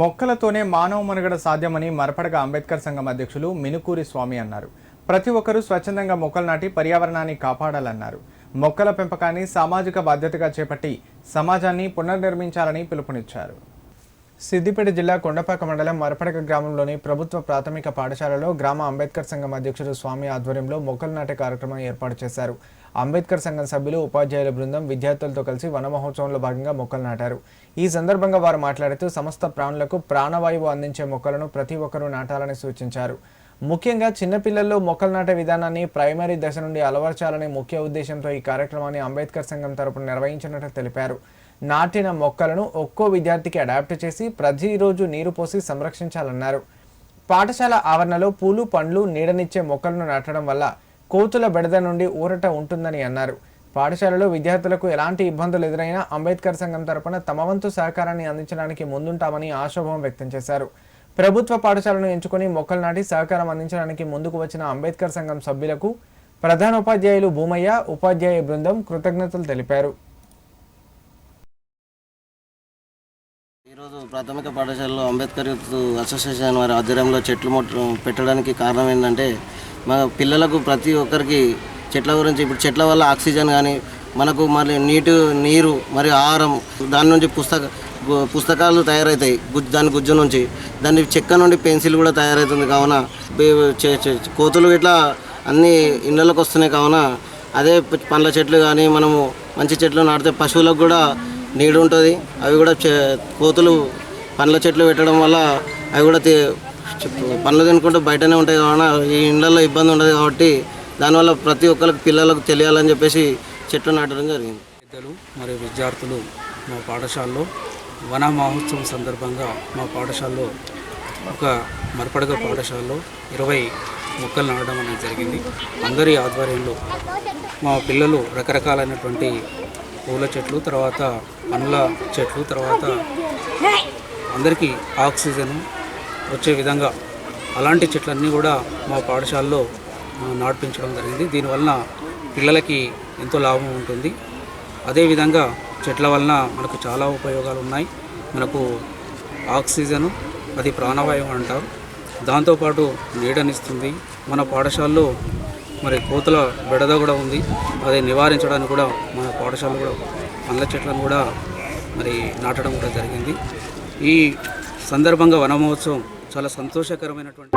మొక్కలతోనే మానవ మనుగడ సాధ్యమని మరపడగ అంబేద్కర్ సంఘం అధ్యక్షులు మినుకూరి స్వామి అన్నారు. ప్రతి ఒక్కరూ స్వచ్ఛందంగా మొక్కలు నాటి పర్యావరణాన్ని కాపాడాలన్నారు. మొక్కల పెంపకాన్ని సామాజిక బాధ్యతగా చేపట్టి సమాజాన్ని పునర్నిర్మించాలని పిలుపునిచ్చారు. సిద్దిపేట జిల్లా కొండపాక మండలం మరపడక గ్రామంలోని ప్రభుత్వ ప్రాథమిక పాఠశాలలో గ్రామ అంబేద్కర్ సంఘం అధ్యక్షుడు స్వామి ఆధ్వర్యంలో మొక్కలు నాటే కార్యక్రమం ఏర్పాటు చేశారు. అంబేద్కర్ సంఘం సభ్యులు ఉపాధ్యాయుల బృందం విద్యార్థులతో కలిసి వన మహోత్సవంలో భాగంగా మొక్కలు నాటారు. ఈ సందర్భంగా వారు మాట్లాడుతూ సమస్త ప్రాణులకు ప్రాణవాయువు అందించే మొక్కలను ప్రతి ఒక్కరూ నాటాలని సూచించారు. ముఖ్యంగా చిన్నపిల్లల్లో మొక్కలు నాటే విధానాన్ని ప్రైమరీ దశ నుండి అలవర్చాలనే ముఖ్య ఉద్దేశంతో ఈ కార్యక్రమాన్ని అంబేద్కర్ సంఘం తరపున నిర్వహించినట్లు తెలిపారు. నాటిన మొక్కలను ఒక్కో విద్యార్థికి అడాప్ట్ చేసి ప్రతిరోజు నీరు పోసి సంరక్షించాలన్నారు. పాఠశాల ఆవరణలో పూలు పండ్లు నీడనిచ్చే మొక్కలను నాటడం వల్ల కోతుల బెడద నుండి ఊరట ఉంటుందని అన్నారు. పాఠశాలలో విద్యార్థులకు ఎలాంటి ఇబ్బందులు ఎదురైనా అంబేద్కర్ సంఘం తరపున తమ వంతు సహకారాన్ని అందించడానికి ముందుంటామని ఆశాభావం వ్యక్తం చేశారు. ప్రభుత్వ పాఠశాలను ఎంచుకుని మొక్కలు నాటి సహకారం అందించడానికి ముందుకు వచ్చిన అంబేద్కర్ సంఘం సభ్యులకు ప్రధానోపాధ్యాయులు భూమయ్య ఉపాధ్యాయ బృందం కృతజ్ఞతలు తెలిపారు. ఈరోజు ప్రాథమిక పాఠశాలలో అంబేద్కర్ యూత్ అసోసియేషన్ వారి ఆధ్వర్యంలో చెట్లు మొట్ట పెట్టడానికి కారణం ఏంటంటే మా పిల్లలకు ప్రతి ఒక్కరికి చెట్ల గురించి ఇప్పుడు చెట్ల వల్ల ఆక్సిజన్ కానీ మనకు మరి నీటి నీరు మరియు ఆహారం దాని నుంచి పుస్తక పుస్తకాలు తయారవుతాయి గుజ్జు దాని గుజ్జు నుంచి. దాని చెక్క నుండి పెన్సిల్ కూడా తయారవుతుంది కావున కోతులు ఇట్లా అన్ని ఇళ్ళలోకి వస్తున్నాయి కావున అదే పండ్ల చెట్లు కానీ మనము మంచి చెట్లు నాటితే పశువులకు కూడా నీడు ఉంటుంది అవి కూడా కోతులు పండ్ల చెట్లు పెట్టడం వల్ల అవి కూడా పండ్లు తినుకుంటూ బయటనే ఉంటాయి కావున ఈ ఇండ్లలో ఇబ్బంది ఉండదు కాబట్టి దానివల్ల ప్రతి ఒక్కరికి పిల్లలకు తెలియాలని చెప్పేసి చెట్లు నాటడం జరిగింది. పెద్దలు మరియు విద్యార్థులు మా పాఠశాలలో వన మహోత్సవం సందర్భంగా మా పాఠశాలలో ఒక మరపడగ పాఠశాలలో ఇరవై మొక్కలు నాటడం అనేది జరిగింది. అందరి ఆధ్వర్యంలో మా పిల్లలు రకరకాలైనటువంటి పూల చెట్లు తర్వాత పండ్ల చెట్లు తర్వాత అందరికీ ఆక్సిజన్ వచ్చే విధంగా అలాంటి చెట్లన్నీ కూడా మా పాఠశాలలో ఆ, జరిగింది. దీనివలన పిల్లలకి ఎంతో లాభం ఉంటుంది. అదేవిధంగా చెట్ల వలన మనకు చాలా ఉపయోగాలు ఉన్నాయి. మనకు ఆక్సిజను అది ప్రాణవాయువు అంటారు. దాంతోపాటు నీడనిస్తుంది. మన పాఠశాలలో మరి కోతుల బెడద కూడా ఉంది. అది నివారించడానికి కూడా మన పాఠశాలలో కూడా పండ్ల చెట్లను కూడా మరి నాటడం కూడా జరిగింది. ఈ సందర్భంగా వన మహోత్సవం చాలా సంతోషకరమైనటువంటి